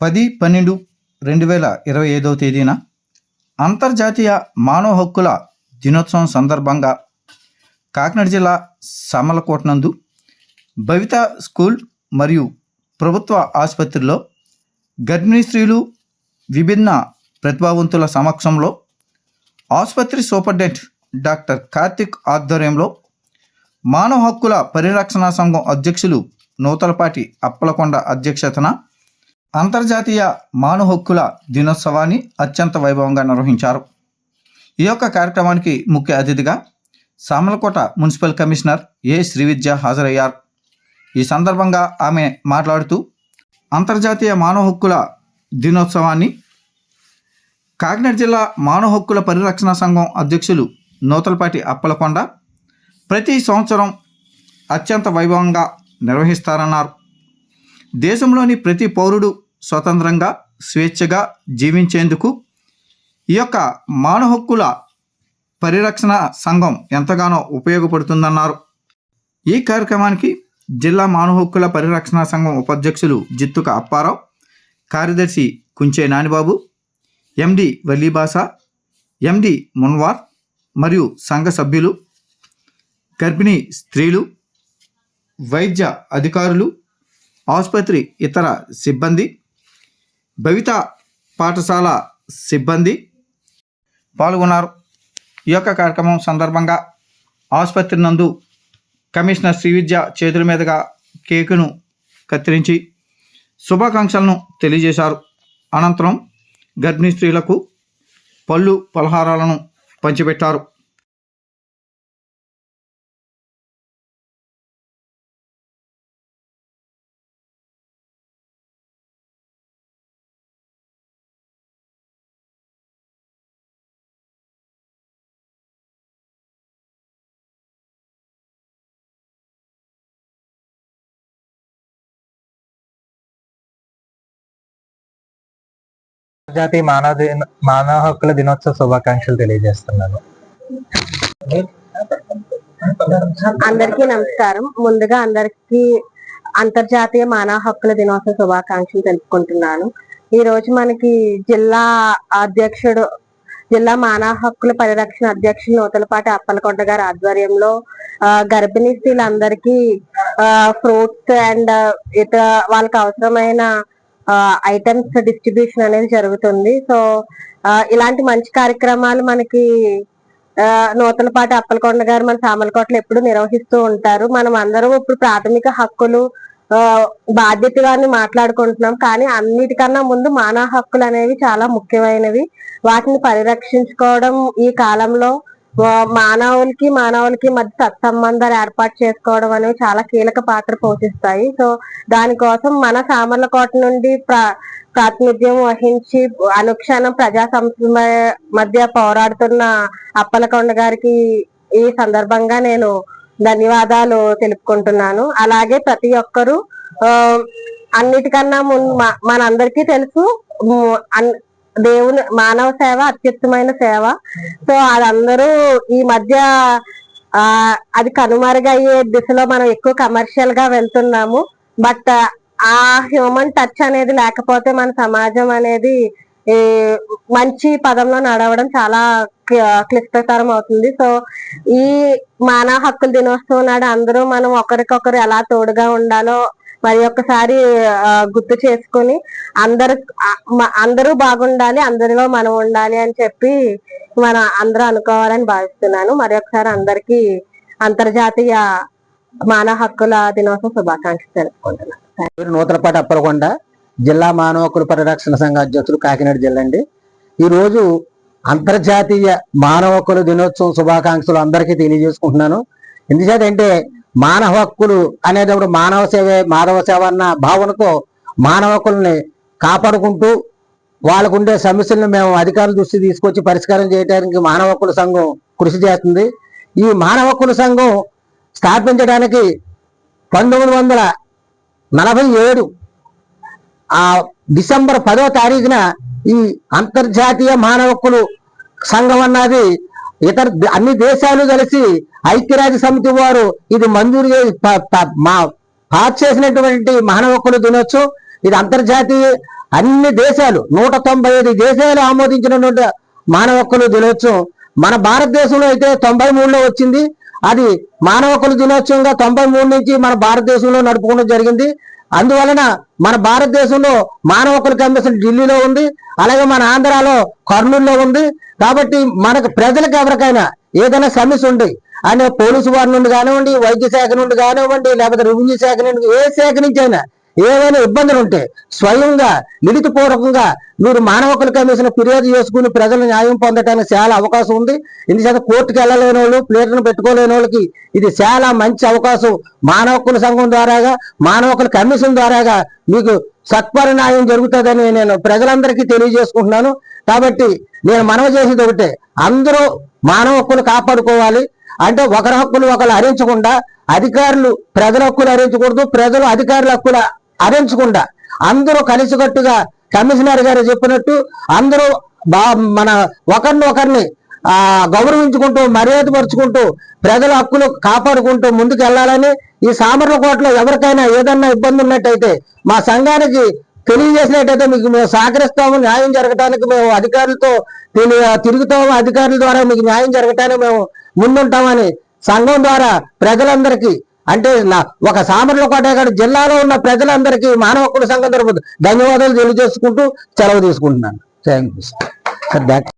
పది పన్నెండు రెండు వేల ఇరవై ఐదవ తేదీన అంతర్జాతీయ మానవ హక్కుల దినోత్సవం సందర్భంగా కాకినాడ జిల్లా సామలకోట నందు భవిత స్కూల్ మరియు ప్రభుత్వ ఆసుపత్రిలో గర్భిణీ స్త్రీలు విభిన్న ప్రతిభావంతుల సమక్షంలో ఆసుపత్రి సూపరింటెండెంట్ డాక్టర్ కార్తిక్ ఆధ్వర్యంలో మానవ హక్కుల పరిరక్షణ సంఘం అధ్యక్షులు నూతలపాటి అప్పలకొండ అధ్యక్షతన అంతర్జాతీయ మానవ హక్కుల దినోత్సవాన్ని అత్యంత వైభవంగా నిర్వహించారు. ఈ యొక్క కార్యక్రమానికి ముఖ్య అతిథిగా Samalkot municipal commissioner A Srividya హాజరయ్యారు. ఈ సందర్భంగా ఆమె మాట్లాడుతూ అంతర్జాతీయ మానవ హక్కుల దినోత్సవాన్ని కాకినాడ జిల్లా మానవ హక్కుల పరిరక్షణ సంఘం అధ్యక్షులు నూతలపాటి అప్పలకొండ ప్రతి సంవత్సరం అత్యంత వైభవంగా నిర్వహిస్తారన్నారు. దేశంలోని ప్రతి పౌరుడు స్వతంత్రంగా స్వేచ్ఛగా జీవించేందుకు ఈ యొక్క మానవ హక్కుల పరిరక్షణ సంఘం ఎంతగానో ఉపయోగపడుతుందన్నారు. ఈ కార్యక్రమానికి జిల్లా మానవ హక్కుల పరిరక్షణ సంఘం ఉపాధ్యక్షులు జిత్తుక అప్పారావు కార్యదర్శి కుంచే నానిబాబు ఎండి వల్లీబాస ఎండి మున్వార్ మరియు సంఘ సభ్యులు గర్భిణీ స్త్రీలు వైద్య అధికారులు ఆసుపత్రి ఇతర సిబ్బంది భవిత పాఠశాల సిబ్బంది పాల్గొన్నారు. ఈ యొక్క కార్యక్రమం సందర్భంగా ఆసుపత్రి నందు కమిషనర్ శ్రీవిద్య చేతుల మీదుగా కేకును కత్తిరించి శుభాకాంక్షలను తెలియజేశారు. అనంతరం గర్భిణీ స్త్రీలకు పళ్ళు పలహారాలను పంచిపెట్టారు. అంతర్జాతీయ మానవ మానవ హక్కుల దినోత్సవ శుభాకాంక్షలు తెలియజేస్తున్నాను. అందరికీ నమస్కారం. ముందుగా అందరికీ అంతర్జాతీయ మానవ హక్కుల దినోత్సవ శుభాకాంక్షలు తెలుపుకుంటున్నాను. ఈ రోజు మనకి జిల్లా అధ్యక్షుడు జిల్లా మానవ హక్కుల పరిరక్షణ అధ్యక్షులు నూతలపాటి అప్పలకొండ గారి ఆధ్వర్యంలో గర్భిణీ స్త్రీలందరికీ ఫ్రూట్స్ అండ్ ఇతర వాళ్ళకి అవసరమైన ఐటమ్స్ డిస్ట్రిబ్యూషన్ అనేది జరుగుతుంది. సో ఇలాంటి మంచి కార్యక్రమాలు మనకి నూతనపాటి అప్పలకొండ గారు మన సామలకోటలో ఎప్పుడు నిర్వహిస్తూ ఉంటారు. మనం అందరం ఇప్పుడు ప్రాథమిక హక్కులు ఆ, బాధ్యతగాని మాట్లాడుకుంటున్నాం. కానీ అన్నిటికన్నా ముందు మానవ హక్కులు అనేవి చాలా ముఖ్యమైనవి. వాటిని పరిరక్షించుకోవడం ఈ కాలంలో మానవులకి మానవులకి మధ్య సత్సంబంధాలు ఏర్పాటు చేసుకోవడం అనేవి చాలా కీలక పాత్ర పోషిస్తాయి. సో దానికోసం మన సామర్లకోట నుండి ప్రా ప్రాతినిధ్యం వహించి అనుక్షణం ప్రజా సంస్థ మధ్య పోరాడుతున్న అప్పలకొండ గారికి ఈ సందర్భంగా నేను ధన్యవాదాలు తెలుపుకుంటున్నాను. అలాగే ప్రతి ఒక్కరూ ఆ, అన్నిటికన్నా ముందు మ- మనందరికీ తెలుసు అన్- దేవుని మానవ సేవ అత్యుత్తమైన సేవ. సో అదందరూ ఈ మధ్య ఆ అది కనుమరుగయ్యే దిశలో మనం ఎక్కువ కమర్షియల్గా వెళ్తున్నాము. బట్ ఆ హ్యూమన్ టచ్ అనేది లేకపోతే మన సమాజం అనేది ఈ మంచి పదంలో నడవడం చాలా క్లిష్టతరం అవుతుంది. సో ఈ మానవ హక్కుల దినోత్సవం నాడు అందరూ మనం ఒకరికొకరు ఎలా తోడుగా ఉండాలో మరి ఒక్కసారి గుర్తు చేసుకుని అందరు అందరూ బాగుండాలి అందరిలో మనం ఉండాలి అని చెప్పి మన అందరూ అనుకోవాలని భావిస్తున్నాను. మరి ఒకసారి అందరికీ అంతర్జాతీయ మానవ హక్కుల దినోత్సవ శుభాకాంక్షలు తెలుపుకుంటున్నాను. పేరు నూతలపాటి అప్పలకొండ జిల్లా మానవ హక్కుల పరిరక్షణ సంఘ అధ్యక్షులు కాకినాడ జిల్లా అండి. ఈ రోజు అంతర్జాతీయ మానవ హక్కుల దినోత్సవం శుభాకాంక్షలు అందరికీ తెలియజేసుకుంటున్నాను. ఎందుచేత అంటే మానవ హక్కులు అనేటప్పుడు మానవ సేవే మానవ సేవ అన్న భావనతో మానవ హక్కుల్ని కాపాడుకుంటూ వాళ్ళకు ఉండే సమస్యలను మేము అధికారుల దృష్టి తీసుకొచ్చి పరిష్కారం చేయడానికి మానవ హక్కుల సంఘం కృషి చేస్తుంది. ఈ మానవ హక్కుల సంఘం స్థాపించడానికి పంతొమ్మిది వందల నలభై ఏడు ఆ డిసెంబర్ పదో తారీఖున ఈ అంతర్జాతీయ మానవ హక్కులు సంఘం అన్నది ఇతర అన్ని దేశాలు కలిసి ఐక్యరాజ్య సమితి వారు ఇది మంజూరు చేసి ప- మా పాస్ చేసినటువంటి మానవ హక్కుల దినోత్సవం ఇది అంతర్జాతీయ అన్ని దేశాలు నూట తొంభై ఐదు దేశాలు ఆమోదించినటువంటి మానవ హక్కుల దినోత్సవం మన భారతదేశంలో అయితే తొంభై మూడులో వచ్చింది. అది మానవ హక్కుల దినోత్సవంగా తొంభై మూడు నుంచి మన భారతదేశంలో నడుపుకోవడం జరిగింది. అందువలన మన భారతదేశంలో మానవ హక్కుల కమిషన్ ఢిల్లీలో ఉంది అలాగే మన ఆంధ్రాలో కర్నూలులో ఉంది. కాబట్టి మనకు ప్రజలకు ఎవరికైనా ఏదైనా సమస్య ఉంది అనే పోలీసు వారి నుండి కానివ్వండి వైద్య శాఖ నుండి కానివ్వండి లేకపోతే రెవెన్యూ శాఖ నుండి ఏ శాఖ నుంచి అయినా ఏవైనా ఇబ్బందులు ఉంటే స్వయంగా పూర్వకంగా మీరు మానవ హక్కుల కమిషన్ ఫిర్యాదు చేసుకుని ప్రజలు న్యాయం పొందడానికి చాలా అవకాశం ఉంది. ఎందుచేత కోర్టుకు వెళ్ళలేని వాళ్ళు ప్లేట్లను పెట్టుకోలేని వాళ్ళకి ఇది చాలా మంచి అవకాశం. మానవ హక్కుల సంఘం ద్వారాగా మానవ హక్కుల కమిషన్ ద్వారాగా మీకు సత్పరిణాయం జరుగుతుందని నేను ప్రజలందరికీ తెలియజేసుకుంటున్నాను. కాబట్టి నేను మనవి చేసేది ఒకటే అందరూ మానవ హక్కులు కాపాడుకోవాలి. అంటే ఒకరి హక్కులు ఒకరు హరించకుండా అధికారులు ప్రజల హక్కులు హరించకూడదు ప్రజలు అధికారుల హక్కులు అరించకుండా అందరూ కలిసికట్టుగా కమిషనర్ గారు చెప్పినట్టు అందరూ బా మన ఒకరిని ఒకరిని ఆ గౌరవించుకుంటూ మర్యాదపరుచుకుంటూ ప్రజల హక్కులు కాపాడుకుంటూ ముందుకు వెళ్ళాలని ఈ సామర్లకోటలో ఎవరికైనా ఏదన్నా ఇబ్బంది ఉన్నట్టయితే మా సంఘానికి తెలియజేసినట్టయితే మీకు మేము సహకరిస్తాము న్యాయం జరగటానికి మేము అధికారులతో తెలి- తిరుగుతాము అధికారుల ద్వారా మీకు న్యాయం జరగటానికి మేము ముందుంటామని సంఘం ద్వారా ప్రజలందరికీ అంటే ఒక ఒక సామర్లకోట గారి జిల్లాలో ఉన్న ప్రజలందరికీ మానవ హక్కుల సంఘం తరపు ధన్యవాదాలు తెలియజేసుకుంటూ సెలవు తీసుకుంటున్నాను. Thank you